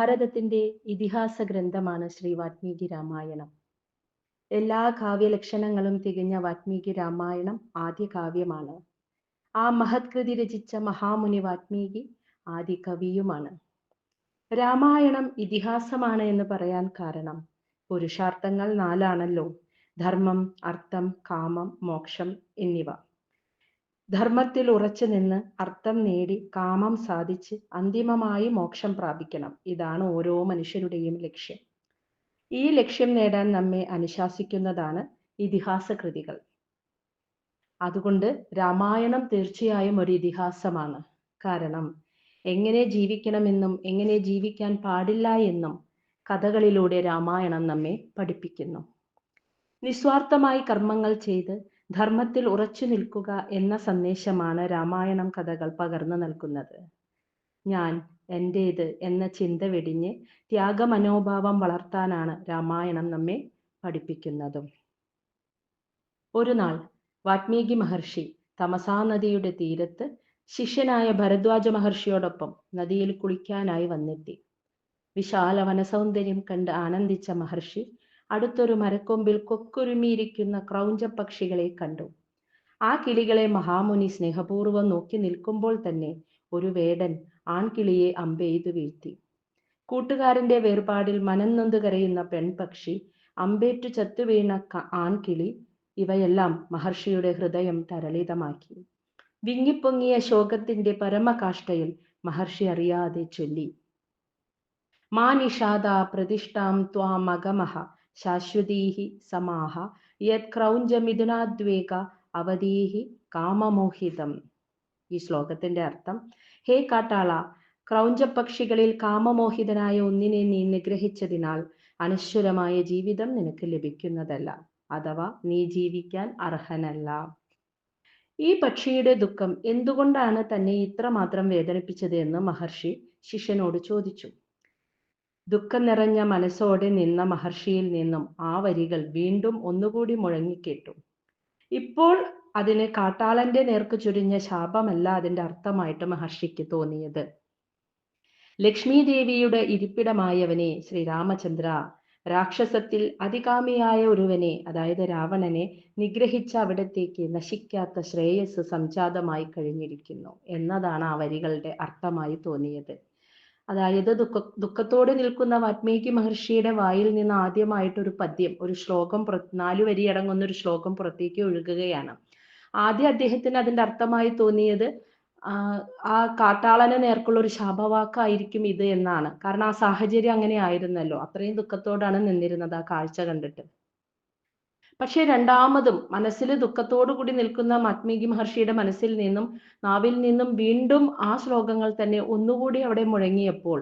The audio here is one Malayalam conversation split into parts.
ഭാരതത്തിന്റെ ഇതിഹാസ ഗ്രന്ഥമാണ് ശ്രീ വാത്മീകി രാമായണം. എല്ലാ കാവ്യലക്ഷണങ്ങളും തികഞ്ഞ വാത്മീകി രാമായണം ആദ്യ കാവ്യമാണ്. ആ മഹത്കൃതി രചിച്ച മഹാമുനി വാത്മീകി ആദ്യ കവിയുമാണ്. രാമായണം ഇതിഹാസമാണ് എന്ന് പറയാൻ കാരണം പുരുഷാർത്ഥങ്ങൾ നാലാണല്ലോ. ധർമ്മം അർത്ഥം കാമം മോക്ഷം എന്നിവ. ധർമ്മത്തിൽ ഉറച്ചു നിന്ന് അർത്ഥം നേടി കാമം സാധിച്ച് അന്തിമമായി മോക്ഷം പ്രാപിക്കണം. ഇതാണ് ഓരോ മനുഷ്യരുടെയും ലക്ഷ്യം. ഈ ലക്ഷ്യം നേടാൻ നമ്മെ അനുശാസിക്കുന്നതാണ് ഇതിഹാസ കൃതികൾ അതുകൊണ്ട് രാമായണം തീർച്ചയായും ഒരു ഇതിഹാസമാണ്. കാരണം എങ്ങനെ ജീവിക്കണമെന്നും എങ്ങനെ ജീവിക്കാൻ പാടില്ല എന്നും കഥകളിലൂടെ രാമായണം നമ്മെ പഠിപ്പിക്കുന്നു. നിസ്വാർത്ഥമായി കർമ്മങ്ങൾ ചെയ്ത് ധർമ്മത്തിൽ ഉറച്ചു നിൽക്കുക എന്ന സന്ദേശമാണ് രാമായണം കഥകൾ പകർന്നു നൽകുന്നത്. ഞാൻ എന്റേത് എന്ന ചിന്ത വെടിഞ്ഞ് ത്യാഗമനോഭാവം വളർത്താനാണ് രാമായണം നമ്മെ പഠിപ്പിക്കുന്നതും. ഒരു നാൾ വാത്മീകി മഹർഷി തമസാ നദിയുടെ തീരത്ത് ശിഷ്യനായ ഭരദ്വാജ മഹർഷിയോടൊപ്പം നദിയിൽ കുളിക്കാനായി വന്നെത്തി. വിശാല വനസൗന്ദര്യം കണ്ട് ആനന്ദിച്ച മഹർഷി അടുത്തൊരു മരക്കൊമ്പിൽ കൊക്കുരുമിയിരിക്കുന്ന ക്രൗഞ്ച പക്ഷികളെ കണ്ടു. ആ കിളികളെ മഹാമുനി സ്നേഹപൂർവം നോക്കി നിൽക്കുമ്പോൾ തന്നെ ഒരു വേടൻ ആൺകിളിയെ അമ്പെയ്തു വീഴ്ത്തി. കൂട്ടുകാരന്റെ വേർപാടിൽ മനംനൊന്ത് കരയുന്ന പെൺപക്ഷി അമ്പേറ്റു ചത്തുവീണ ആൺകിളി ഇവയെല്ലാം മഹർഷിയുടെ ഹൃദയം തരളിതമാക്കി. വിങ്ങിപ്പൊങ്ങിയ ശോകത്തിന്റെ പരമകാഷ്ഠയിൽ മഹർഷി അറിയാതെ ചൊല്ലി. മാ നിഷാദ പ്രതിഷ്ഠാം ത്വാമഗമഹ ശാശ്വതീഹി സമാഹ യത് ക്രൗഞ്ച ക്രൗഞ്ചമിഥുനാദ്വേക അവധീഹി കാമമോഹിതം. ഈ ശ്ലോകത്തിന്റെ അർത്ഥം ഹേ കാട്ടാള ക്രൗഞ്ച പക്ഷികളിൽ കാമമോഹിതനായ ഒന്നിനെ നീ നിഗ്രഹിച്ചതിനാൽ അനശ്വരമായ ജീവിതം നിനക്ക് ലഭിക്കുന്നതല്ല അഥവാ നീ ജീവിക്കാൻ അർഹനല്ല. ഈ പക്ഷിയുടെ ദുഃഖം എന്തുകൊണ്ടാണ് തന്നെ ഇത്രമാത്രം വേദനിപ്പിച്ചത് എന്ന് മഹർഷി ശിഷ്യനോട് ചോദിച്ചു. ദുഃഖം നിറഞ്ഞ മനസ്സോടെ നിന്ന മഹർഷിയിൽ നിന്നും ആ വരികൾ വീണ്ടും ഒന്നുകൂടി മുഴങ്ങിക്കേട്ടു ഇപ്പോൾ അതിന് കാട്ടാളന്റെ നേർക്ക് ചുരിഞ്ഞ ശാപമല്ല അതിന്റെ അർത്ഥമായിട്ട് മഹർഷിക്ക് തോന്നിയത്. ലക്ഷ്മി ദേവിയുടെ ഇരിപ്പിടമായവനെ ശ്രീരാമചന്ദ്ര രാക്ഷസത്തിൽ അതികാമിയായ ഒരുവനെ അതായത് രാവണനെ നിഗ്രഹിച്ച അവിടത്തേക്ക് നശിക്കാത്ത ശ്രേയസ് സംജാതമായി കഴിഞ്ഞിരിക്കുന്നു എന്നതാണ് ആ വരികളുടെ അർത്ഥമായി തോന്നിയത്. അതായത് ദുഃഖ ദുഃഖത്തോടെ നിൽക്കുന്ന വാത്മീകി മഹർഷിയുടെ വായിൽ നിന്ന് ആദ്യമായിട്ട് ഒരു പദ്യം ഒരു ശ്ലോകം നാലു വരി അടങ്ങുന്ന ഒരു ശ്ലോകം പുറത്തേക്ക് ഒഴുകുകയാണ്. ആദ്യം അദ്ദേഹത്തിന് അതിന്റെ അർത്ഥമായി തോന്നിയത് ആ കാട്ടാളനെ നേർക്കുള്ള ഒരു ശാപവാക്കായിരിക്കും ഇത് എന്നാണ്. കാരണം ആ സാഹചര്യം അങ്ങനെ ആയിരുന്നല്ലോ. അത്രയും ദുഃഖത്തോടാണ് നിന്നിരുന്നത് ആ കാഴ്ച കണ്ടിട്ട്. പക്ഷെ രണ്ടാമതും മനസ്സിൽ ദുഃഖത്തോടു കൂടി നിൽക്കുന്ന ആത്മീകി മഹർഷിയുടെ മനസ്സിൽ നിന്നും നാവിൽ നിന്നും വീണ്ടും ആ ശ്ലോകങ്ങൾ തന്നെ ഒന്നുകൂടി അവിടെ മുഴങ്ങിയപ്പോൾ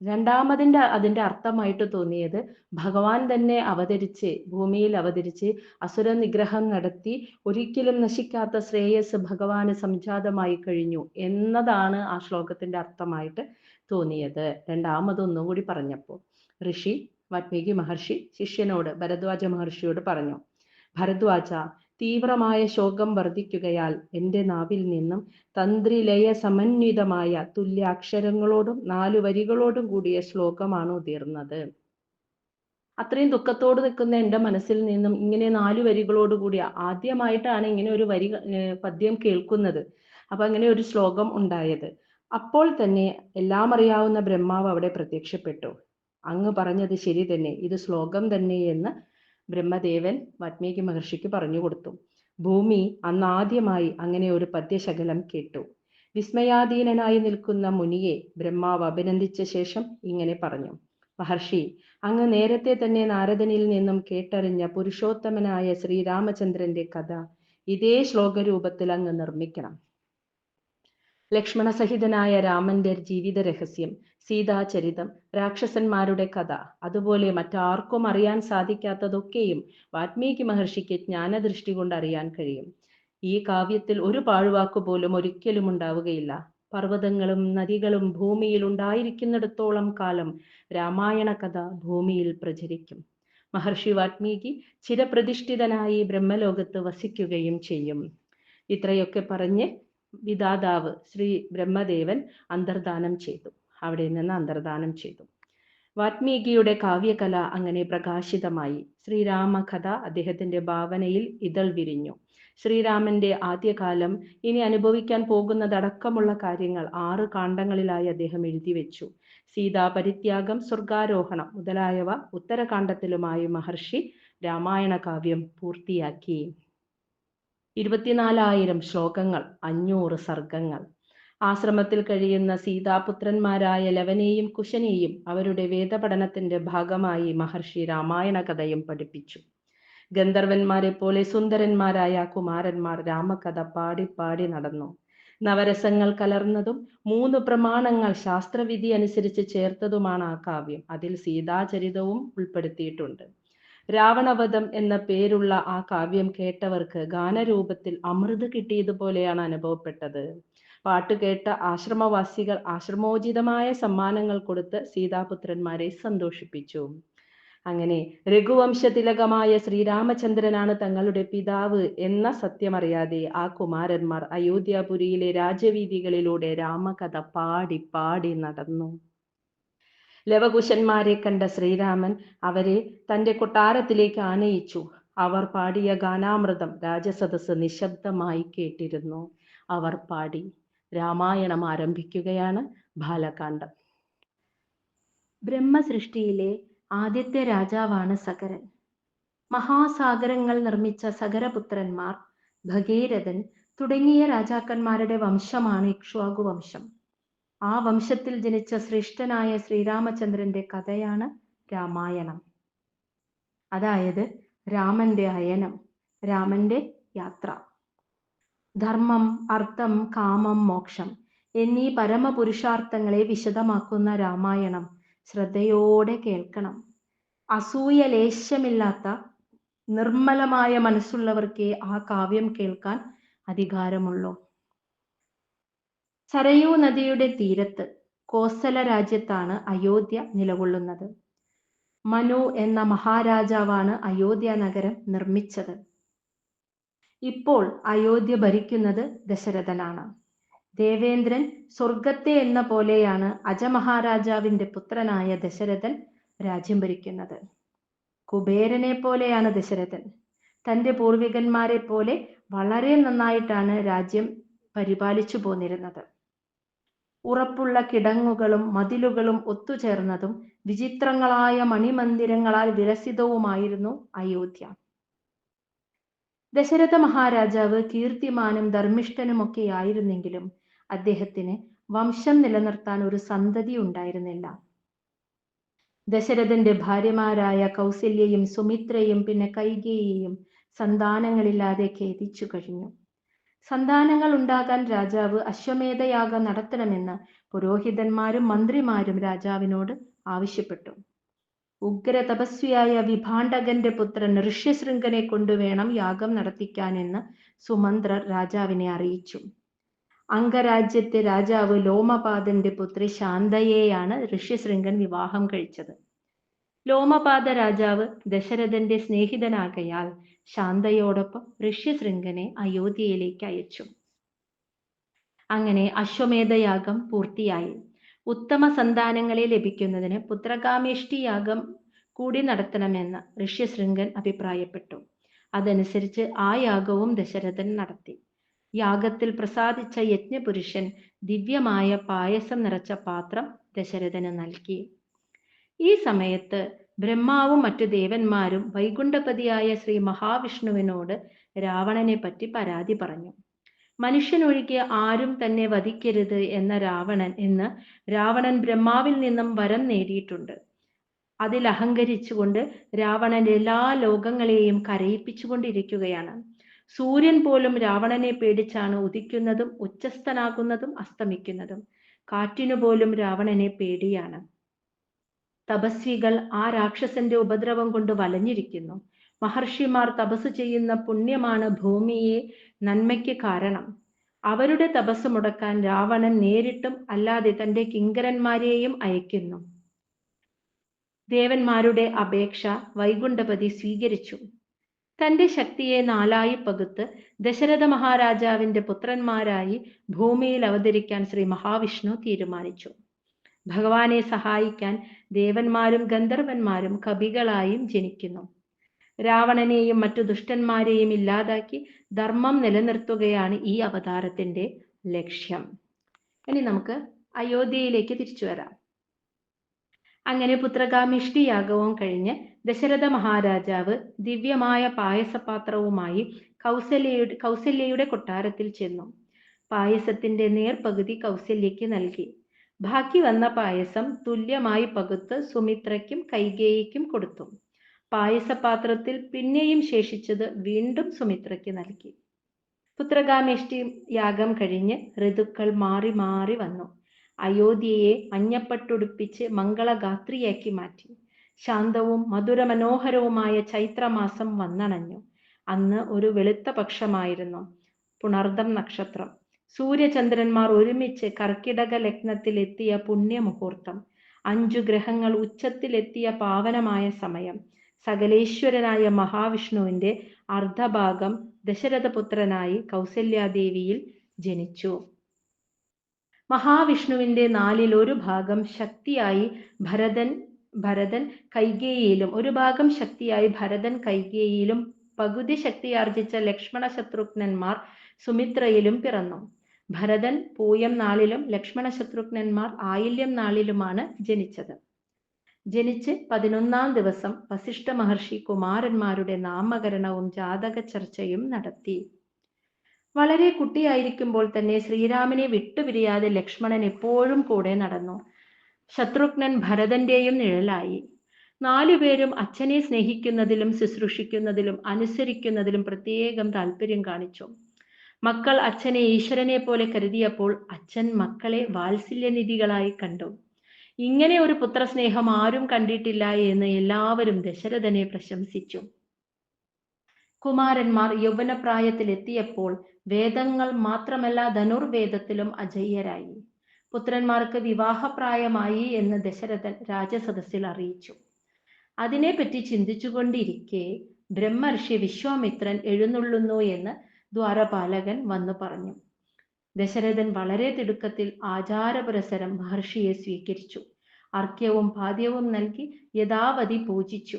രണ്ടാമതിന്റെ അതിന്റെ അർത്ഥമായിട്ട് തോന്നിയത് ഭഗവാൻ തന്നെ അവതരിച്ച് ഭൂമിയിൽ അവതരിച്ച് അസുര നിഗ്രഹം നടത്തി ഒരിക്കലും നശിക്കാത്ത ശ്രേയസ് ഭഗവാന് സംജാതമായി കഴിഞ്ഞു എന്നതാണ് ആ ശ്ലോകത്തിന്റെ അർത്ഥമായിട്ട് തോന്നിയത്. രണ്ടാമത് ഒന്നുകൂടി പറഞ്ഞപ്പോൾ ഋഷി വാത്മീകി മഹർഷി ശിഷ്യനോട് ഭരദ്വാജ മഹർഷിയോട് പറഞ്ഞു ഭരദ്വാജ തീവ്രമായ ശോകം വർദ്ധിക്കുകയാൽ എന്റെ നാവിൽ നിന്നും തന്ത്രിലയ സമന്വിതമായ തുല്യ അക്ഷരങ്ങളോടും നാലു വരികളോടും കൂടിയ ശ്ലോകമാണ് ഉതിർന്നത് അത്രയും ദുഃഖത്തോട് നിൽക്കുന്ന എന്റെ മനസ്സിൽ നിന്നും ഇങ്ങനെ നാലു വരികളോട് കൂടിയ ആദ്യമായിട്ടാണ് ഇങ്ങനെ ഒരു വരി പദ്യം കേൾക്കുന്നത്. അപ്പൊ അങ്ങനെ ഒരു ശ്ലോകം ഉണ്ടായത്. അപ്പോൾ തന്നെ എല്ലാം അറിയാവുന്ന ബ്രഹ്മാവ് അവിടെ പ്രത്യക്ഷപ്പെട്ടു. അങ്ങ് പറഞ്ഞത് ശരി തന്നെ. ഇത് ശ്ലോകം തന്നെ എന്ന് ബ്രഹ്മദേവൻ വാത്മീകി മഹർഷിക്ക് പറഞ്ഞു കൊടുത്തു. ഭൂമി അന്നാദ്യമായി അങ്ങനെ ഒരു പദ്യശകലം കേട്ടു. വിസ്മയാധീനനായി നിൽക്കുന്ന മുനിയെ ബ്രഹ്മാവ് അഭിനന്ദിച്ച ശേഷം ഇങ്ങനെ പറഞ്ഞു. മഹർഷി അങ്ങ് നേരത്തെ തന്നെ നാരദനിൽ നിന്നും കേട്ടറിഞ്ഞ പുരുഷോത്തമനായ ശ്രീരാമചന്ദ്രന്റെ കഥ ഇതേ ശ്ലോകരൂപത്തിൽ അങ്ങ് നിർമ്മിക്കണം. ലക്ഷ്മണസഹിതനായ രാമന്റെ ജീവിത രഹസ്യം സീതാചരിതം രാക്ഷസന്മാരുടെ കഥ അതുപോലെ മറ്റാർക്കും അറിയാൻ സാധിക്കാത്തതൊക്കെയും വാത്മീകി മഹർഷിക്ക് ജ്ഞാനദൃഷ്ടി കൊണ്ട് അറിയാൻ കഴിയും. ഈ കാവ്യത്തിൽ ഒരു പാഴ്വാക്ക് പോലും ഒരിക്കലും ഉണ്ടാവുകയില്ല. പർവതങ്ങളും നദികളും ഭൂമിയിൽ ഉണ്ടായിരിക്കുന്നിടത്തോളം കാലം രാമായണ കഥ ഭൂമിയിൽ പ്രചരിക്കും. മഹർഷി വാൽമീകി ചിരപ്രതിഷ്ഠിതനായി ബ്രഹ്മലോകത്ത് വസിക്കുകയും ചെയ്യും. ഇത്രയൊക്കെ പറഞ്ഞ് വിധാതാവ് ശ്രീ ബ്രഹ്മദേവൻ അന്തർദാനം ചെയ്തു. അവിടെ നിന്ന് അന്തർദാനം ചെയ്തു. വാത്മീകിയുടെ കാവ്യകല അങ്ങനെ പ്രകാശിതമായി. ശ്രീരാമകഥ അദ്ദേഹത്തിന്റെ ഭാവനയിൽ ഇതൾ വിരിഞ്ഞു. ശ്രീരാമന്റെ ആദ്യകാലം ഇനി അനുഭവിക്കാൻ പോകുന്നതടക്കമുള്ള കാര്യങ്ങൾ ആറ് കാണ്ഡങ്ങളിലായി അദ്ദേഹം എഴുതി വെച്ചു. സീതാ പരിത്യാഗം സ്വർഗാരോഹണം മുതലായവ ഉത്തരകാണ്ഡത്തിലുമായി മഹർഷി രാമായണ കാവ്യം പൂർത്തിയാക്കി. ഇരുപത്തിനാലായിരം ശ്ലോകങ്ങൾ അഞ്ഞൂറ് സർഗങ്ങൾ ആശ്രമത്തിൽ കഴിയുന്ന സീതാപുത്രന്മാരായ ലവനെയും കുശനെയും അവരുടെ വേദപഠനത്തിന്റെ ഭാഗമായി മഹർഷി രാമായണ കഥയും പഠിപ്പിച്ചു. ഗന്ധർവന്മാരെ പോലെ സുന്ദരന്മാരായ കുമാരന്മാർ രാമകഥ പാടി പാടി നടന്നു. നവരസങ്ങൾ കലർന്നതും മൂന്ന് പ്രമാണങ്ങൾ ശാസ്ത്രവിധി അനുസരിച്ച് ചേർത്തതുമാണ് ആ കാവ്യം. അതിൽ സീതാചരിതവും ഉൾപ്പെടുത്തിയിട്ടുണ്ട്. രാവണവധം എന്ന പേരുള്ള ആ കാവ്യം കേട്ടവർക്ക് ഗാനരൂപത്തിൽ അമൃത് കിട്ടിയതുപോലെയാണ് അനുഭവപ്പെട്ടത്. പാട്ട് കേട്ട ആശ്രമവാസികൾ ആശ്രമോചിതമായ സമ്മാനങ്ങൾ കൊടുത്ത് സീതാപുത്രന്മാരെ സന്തോഷിപ്പിച്ചു. അങ്ങനെ രഘുവംശ തിലകമായ ശ്രീരാമചന്ദ്രനാണ് തങ്ങളുടെ പിതാവ് എന്ന സത്യമറിയാതെ ആ കുമാരന്മാർ അയോധ്യാപുരിയിലെ രാജവീതികളിലൂടെ രാമകഥ പാടി പാടി നടന്നു. ലവകുശന്മാരെ കണ്ട ശ്രീരാമൻ അവരെ തന്റെ കൊട്ടാരത്തിലേക്ക് ആനയിച്ചു. അവർ പാടിയ ഗാനാമൃതം രാജസദസ് നിശബ്ദമായി കേട്ടിരുന്നു. അവർ പാടി. രാമായണം ആരംഭിക്കുകയാണ് ബാലകാന്ഡം. ബ്രഹ്മസൃഷ്ടിയിലെ ആദ്യത്തെ രാജാവാണ് സകരൻ. മഹാസാഗരങ്ങൾ നിർമ്മിച്ച സകരപുത്രന്മാർ ഭഗീരഥൻ തുടങ്ങിയ രാജാക്കന്മാരുടെ വംശമാണ് ഇക്ഷ്വാകു വംശം. ആ വംശത്തിൽ ജനിച്ച ശ്രേഷ്ഠനായ ശ്രീരാമചന്ദ്രന്റെ കഥയാണ് രാമായണം. അതായത് രാമന്റെ അയനം രാമന്റെ യാത്ര. ധർമ്മം അർത്ഥം കാമം മോക്ഷം എന്നീ പരമപുരുഷാർത്ഥങ്ങളെ വിശദമാക്കുന്ന രാമായണം ശ്രദ്ധയോടെ കേൾക്കണം. അസൂയ ലേശമില്ലാത്ത നിർമ്മലമായ മനസ്സുള്ളവർക്കേ ആ കാവ്യം കേൾക്കാൻ അധികാരമുള്ളൂ. സരയൂ നദിയുടെ തീരത്ത് കോസല രാജ്യത്താണ് അയോധ്യ നിലകൊള്ളുന്നത്. മനു എന്ന മഹാരാജാവാണ് അയോധ്യ നഗരം നിർമ്മിച്ചത്. ഇപ്പോൾ അയോധ്യ ഭരിക്കുന്നത് ദശരഥനാണ്. ദേവേന്ദ്രൻ സ്വർഗത്തെ എന്ന പോലെയാണ് അജമഹാരാജാവിന്റെ പുത്രനായ ദശരഥൻ രാജ്യം ഭരിക്കുന്നത്. കുബേരനെ പോലെയാണ് ദശരഥൻ. തന്റെ പൂർവികന്മാരെ പോലെ വളരെ നന്നായിട്ടാണ് രാജ്യം പരിപാലിച്ചു പോന്നിരുന്നത്. ഉറപ്പുള്ള കിടങ്ങുകളും മതിലുകളും ഒത്തുചേർന്നതും വിചിത്രങ്ങളായ മണിമന്ദിരങ്ങളാൽ വിലസിതവുമായിരുന്നു അയോധ്യ. ദശരഥ മഹാരാജാവ് കീർത്തിമാനും ധർമ്മിഷ്ഠനുമൊക്കെ ആയിരുന്നെങ്കിലും അദ്ദേഹത്തിന് വംശം നിലനിർത്താൻ ഒരു സന്തതി ഉണ്ടായിരുന്നില്ല. ദശരഥന്റെ ഭാര്യമാരായ കൗസല്യയും സുമിത്രയും പിന്നെ കൈകേയെയും സന്താനങ്ങളില്ലാതെ ഖേദിച്ചു കഴിഞ്ഞു. സന്താനങ്ങൾ ഉണ്ടാകാൻ രാജാവ് അശ്വമേധയാഗം നടത്തണമെന്ന് പുരോഹിതന്മാരും മന്ത്രിമാരും രാജാവിനോട് ആവശ്യപ്പെട്ടു. ഉഗ്ര തപസ്വിയായ വിഭാണ്ഡകന്റെ പുത്രൻ ഋഷ്യശൃംഖനെ കൊണ്ടുവേണം യാഗം നടത്തിക്കാനെന്ന് സുമന്ത്രർ രാജാവിനെ അറിയിച്ചു. അംഗരാജ്യത്തെ രാജാവ് ലോമപാദന്റെ പുത്രി ശാന്തയെയാണ് ഋഷ്യശൃംഗൻ വിവാഹം കഴിച്ചത്. ലോമപാദ രാജാവ് ദശരഥന്റെ സ്നേഹിതനാകയാൽ ശാന്തയോടൊപ്പം ഋഷ്യശൃംഗനെ അയോധ്യയിലേക്ക് അയച്ചു. അങ്ങനെ അശ്വമേധയാഗം പൂർത്തിയായി. ഉത്തമ സന്താനങ്ങളെ ലഭിക്കുന്നതിന് പുത്രകാമേഷ്ടി യാഗം കൂടി നടത്തണമെന്ന് ഋഷ്യശൃംഗൻ അഭിപ്രായപ്പെട്ടു. അതനുസരിച്ച് ആ യാഗവും ദശരഥൻ നടത്തി. യാഗത്തിൽ പ്രസാദിച്ച യജ്ഞപുരുഷൻ ദിവ്യമായ പായസം നിറച്ച പാത്രം ദശരഥന് നൽകി. ഈ സമയത്ത് ബ്രഹ്മാവും മറ്റു ദേവന്മാരും വൈകുണ്ഠപതിയായ ശ്രീ മഹാവിഷ്ണുവിനോട് രാവണനെ പറ്റി പരാതി പറഞ്ഞു. മനുഷ്യനൊഴികെ ആരും തന്നെ വധിക്കരുത് എന്ന രാവണൻ എന്ന് രാവണൻ ബ്രഹ്മാവിൽ നിന്നും വരം നേടിയിട്ടുണ്ട്. അതിൽ അഹങ്കരിച്ചുകൊണ്ട് രാവണൻ എല്ലാ ലോകങ്ങളെയും കരയിപ്പിച്ചുകൊണ്ടിരിക്കുകയാണ്. സൂര്യൻ പോലും രാവണനെ പേടിച്ചാണ് ഉദിക്കുന്നതും ഉച്ചസ്ഥനാകുന്നതും അസ്തമിക്കുന്നതും. കാറ്റിനു പോലും രാവണനെ പേടിയാണ്. തപസ്വികൾ ആ രാക്ഷസന്റെ ഉപദ്രവം കൊണ്ട് വലഞ്ഞിരിക്കുന്നു. മഹർഷിമാർ തപസ് ചെയ്യുന്ന പുണ്യമാണ് ഭൂമിയെ നന്മയ്ക്ക് കാരണം. അവരുടെ തപസ് മുടക്കാൻ രാവണൻ നേരിട്ടും അല്ലാതെ തന്റെ കിങ്കരന്മാരെയും അയക്കുന്നു. ദേവന്മാരുടെ അപേക്ഷ വൈകുണ്ഠപതി സ്വീകരിച്ചു. തന്റെ ശക്തിയെ നാലായി പകുത്ത് ദശരഥ മഹാരാജാവിന്റെ പുത്രന്മാരായി ഭൂമിയിൽ അവതരിക്കാൻ ശ്രീ മഹാവിഷ്ണു തീരുമാനിച്ചു. ഭഗവാനെ സഹായിക്കാൻ ദേവന്മാരും ഗന്ധർവന്മാരും കവികളായും ജനിക്കുന്നു. രാവണനെയും മറ്റു ദുഷ്ടന്മാരെയും ഇല്ലാതാക്കി ധർമ്മം നിലനിർത്തുകയാണ് ഈ അവതാരത്തിന്റെ ലക്ഷ്യം. ഇനി നമുക്ക് അയോധ്യയിലേക്ക് തിരിച്ചു വരാം. അങ്ങനെ പുത്രകാമിഷ്ടി യാഗവും കഴിഞ്ഞ് ദശരഥ മഹാരാജാവ് ദിവ്യമായ പായസപാത്രവുമായി കൗസല്യയുടെ കൗസല്യയുടെ കൊട്ടാരത്തിൽ ചെന്നു. പായസത്തിന്റെ നേർപകുതി കൗസല്യയ്ക്ക് നൽകി. ബാക്കി വന്ന പായസം തുല്യമായി പകുത്ത് സുമിത്രയ്ക്കും കൈകേയിക്കും കൊടുത്തു. പായസപാത്രത്തിൽ പിന്നെയും ശേഷിച്ചത് വീണ്ടും സുമിത്രയ്ക്ക് നൽകി. പുത്രകാമേഷ്ടി യാഗം കഴിഞ്ഞ് ഋതുക്കൾ മാറി മാറി വന്നു. അയോധ്യയെ മഞ്ഞപ്പട്ടുടുപ്പിച്ച് മംഗളഗാത്രിയാക്കി മാറ്റി. ശാന്തവും മധുരമനോഹരവുമായ ചൈത്രമാസം വന്നണഞ്ഞു. അന്ന് ഒരു വെളുത്ത പക്ഷമായിരുന്നു. പുണർദം നക്ഷത്രം. സൂര്യചന്ദ്രന്മാർ ഒരുമിച്ച് കർക്കിടക ലഗ്നത്തിലെത്തിയ പുണ്യമുഹൂർത്തം. അഞ്ചു ഗ്രഹങ്ങൾ ഉച്ചത്തിലെത്തിയ പാവനമായ സമയം. സകലേശ്വരനായ മഹാവിഷ്ണുവിന്റെ അർദ്ധഭാഗം ദശരഥപുത്രനായി കൗസല്യാദേവിയിൽ ജനിച്ചു. മഹാവിഷ്ണുവിന്റെ നാലിൽ ഒരു ഭാഗം ശക്തിയായി ഭരതൻ ഭരതൻ കൈകേയിയിലും ഒരു ഭാഗം ശക്തിയായി ഭരതൻ കൈകേയിയിലും പകുതി ശക്തിയാർജിച്ച ലക്ഷ്മണ ശത്രുഘ്നന്മാർ സുമിത്രയിലും പിറന്നു. ഭരതൻ പൂയം നാളിലും ലക്ഷ്മണ ശത്രുഘ്നന്മാർ ആയില്യം നാളിലുമാണ് ജനിച്ചത്. ജനിച്ച് പതിനൊന്നാം ദിവസം വസിഷ്ഠ മഹർഷി കുമാരന്മാരുടെ നാമകരണവും ജാതക ചർച്ചയും നടത്തി. വളരെ കുട്ടിയായിരിക്കുമ്പോൾ തന്നെ ശ്രീരാമനെ വിട്ടുപിരിയാതെ ലക്ഷ്മണൻ എപ്പോഴും കൂടെ നടന്നു. ശത്രുഘ്നൻ ഭരതന്റെയും നിഴലായി. നാലുപേരും അച്ഛനെ സ്നേഹിക്കുന്നതിലും ശുശ്രൂഷിക്കുന്നതിലും അനുസരിക്കുന്നതിലും പ്രത്യേകം താല്പര്യം കാണിച്ചു. മക്കൾ അച്ഛനെ ഈശ്വരനെ പോലെ കരുതിയപ്പോൾ അച്ഛൻ മക്കളെ വാത്സല്യനിധികളായി കണ്ടു. ഇങ്ങനെ ഒരു പുത്രസ്നേഹം ആരും കണ്ടിട്ടില്ല എന്ന് എല്ലാവരും ദശരഥനെ പ്രശംസിച്ചു. കുമാരന്മാർ യൗവനപ്രായത്തിലെത്തിയപ്പോൾ വേദങ്ങൾ മാത്രമല്ല ധനുർവേദത്തിലും അജയ്യരായി. പുത്രന്മാർക്ക് വിവാഹപ്രായമായി എന്ന് ദശരഥൻ രാജസദസ്സിൽ അറിയിച്ചു. അതിനെപ്പറ്റി ചിന്തിച്ചുകൊണ്ടിരിക്കെ ബ്രഹ്മർഷി വിശ്വാമിത്രൻ എഴുന്നള്ളുന്നു എന്ന് ദ്വാരപാലകൻ വന്നു പറഞ്ഞു. ദശരഥൻ വളരെ തിടുക്കത്തിൽ ആചാരപുരസരം മഹർഷിയെ സ്വീകരിച്ചു. അർഘ്യവും പാദ്യവും നൽകി യഥാവധി പൂജിച്ചു.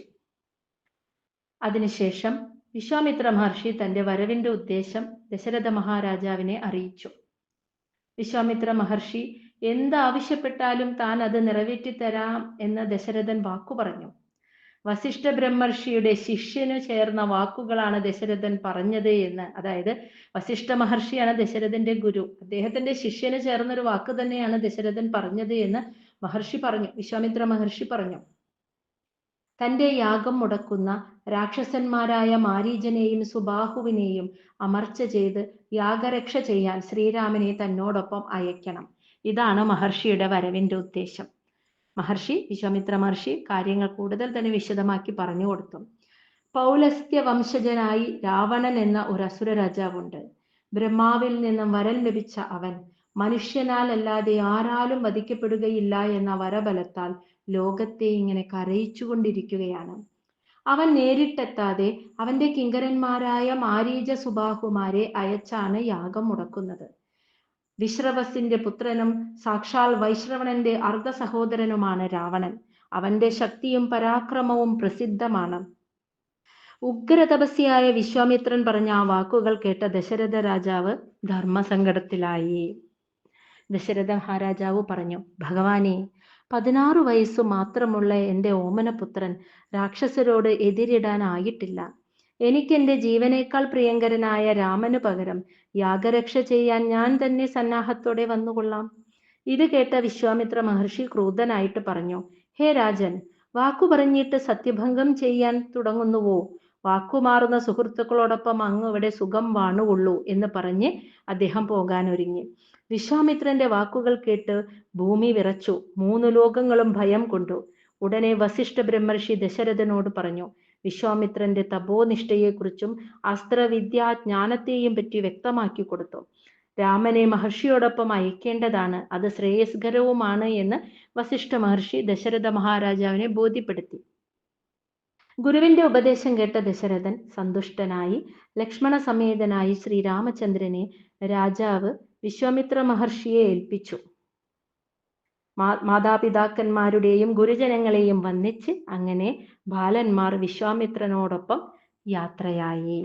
അതിനുശേഷം വിശ്വാമിത്ര മഹർഷി തന്റെ വരവിന്റെ ഉദ്ദേശം ദശരഥ മഹാരാജാവിനെ അറിയിച്ചു. വിശ്വാമിത്ര മഹർഷി എന്താവശ്യപ്പെട്ടാലും താൻ അത് നിറവേറ്റിത്തരാം എന്ന് ദശരഥൻ വാക്കു പറഞ്ഞു. വസിഷ്ഠ ബ്രഹ്മർഷിയുടെ ശിഷ്യന് ചേർന്ന വാക്കുകളാണ് ദശരഥൻ പറഞ്ഞത് എന്ന്. അതായത് വസിഷ്ഠ മഹർഷിയാണ് ദശരഥന്റെ ഗുരു. അദ്ദേഹത്തിന്റെ ശിഷ്യന് ചേർന്നൊരു വാക്ക് തന്നെയാണ് ദശരഥൻ പറഞ്ഞത് എന്ന് മഹർഷി പറഞ്ഞു. വിശ്വാമിത്ര മഹർഷി പറഞ്ഞു. തന്റെ യാഗം മുടക്കുന്ന രാക്ഷസന്മാരായ മാരീജനെയും സുബാഹുവിനെയും അമർച്ച ചെയ്ത് യാഗരക്ഷ ചെയ്യാൻ ശ്രീരാമനെ തന്നോടൊപ്പം അയക്കണം. ഇതാണ് മഹർഷിയുടെ വരവിന്റെ ഉദ്ദേശം. മഹർഷി വിശ്വാമിത്ര മഹർഷി കാര്യങ്ങൾ കൂടുതൽ തന്നെ വിശദമാക്കി പറഞ്ഞു കൊടുത്തു. പൗലസ്ത്യ വംശജനായി രാവണൻ എന്ന ഒരു അസുര രാജാവുണ്ട്. ബ്രഹ്മാവിൽ നിന്നും വരം ലഭിച്ച അവൻ മനുഷ്യനാൽ അല്ലാതെ ആരാലും വധിക്കപ്പെടുകയില്ല എന്ന വരബലത്താൽ ലോകത്തെ ഇങ്ങനെ കരയിച്ചുകൊണ്ടിരിക്കുകയാണ്. അവൻ നേരിട്ടെത്താതെ അവന്റെ കിങ്കരന്മാരായ മാരീജ സുബാഹുമാരെ അയച്ചാണ് യാഗം മുടക്കുന്നത്. വിശ്രവസിന്റെ പുത്രനും സാക്ഷാൽ വൈശ്രവണന്റെ അർദ്ധ സഹോദരനുമാണ് രാവണൻ. അവന്റെ ശക്തിയും പരാക്രമവും പ്രസിദ്ധമാണ്. ഉഗ്ര തപസ്യായ വിശ്വാമിത്രൻ പറഞ്ഞ ആ വാക്കുകൾ കേട്ട ദശരഥ രാജാവ് ധർമ്മസങ്കടത്തിലായി. ദശരഥ മഹാരാജാവ് പറഞ്ഞു ഭഗവാനെ പതിനാറ് വയസ്സു മാത്രമുള്ള എന്റെ ഓമനപുത്രൻ രാക്ഷസരോട് എതിരിടാനായിട്ടില്ല. എനിക്ക് എന്റെ ജീവനേക്കാൾ പ്രിയങ്കരനായ രാമന് പകരം യാഗരക്ഷ ചെയ്യാൻ ഞാൻ തന്നെ സന്നാഹത്തോടെ വന്നുകൊള്ളാം. ഇത് കേട്ട വിശ്വാമിത്ര മഹർഷി ക്രൂതനായിട്ട് പറഞ്ഞു ഹേ രാജൻ വാക്കു പറഞ്ഞിട്ട് സത്യഭംഗം ചെയ്യാൻ തുടങ്ങുന്നുവോ? വാക്കുമാറുന്ന സുഹൃത്തുക്കളോടൊപ്പം അങ്ങ് ഇവിടെ സുഖം വാണുകൊള്ളൂ എന്ന് പറഞ്ഞ് അദ്ദേഹം പോകാനൊരുങ്ങി. വിശ്വാമിത്രന്റെ വാക്കുകൾ കേട്ട് ഭൂമി വിറച്ചു. മൂന്ന് ലോകങ്ങളും ഭയം കൊണ്ടു. ഉടനെ വസിഷ്ഠ ബ്രഹ്മർഷി ദശരഥനോട് പറഞ്ഞു വിശ്വാമിത്രന്റെ തപോനിഷ്ഠയെക്കുറിച്ചും അസ്ത്രവിദ്യാ ജ്ഞാനത്തെയും പറ്റി വ്യക്തമാക്കി കൊടുത്തു. രാമനെ മഹർഷിയോടൊപ്പം അയക്കേണ്ടതാണ്. അത് ശ്രേയസ്കരവുമാണ് എന്ന് വസിഷ്ഠ മഹർഷി ദശരഥ മഹാരാജാവിനെ ബോധ്യപ്പെടുത്തി. ഗുരുവിന്റെ ഉപദേശം കേട്ട ദശരഥൻ സന്തുഷ്ടനായി ലക്ഷ്മണ സമേതനായി ശ്രീരാമചന്ദ്രനെ രാജാവ് വിശ്വാമിത്ര മഹർഷിയെ ഏൽപ്പിച്ചു. മാതാപിതാക്കന്മാരുടെയും ഗുരുജനങ്ങളെയും വന്ദിച്ച് അങ്ങനെ ബാലന്മാർ വിശ്വാമിത്രനോടൊപ്പം യാത്രയായി.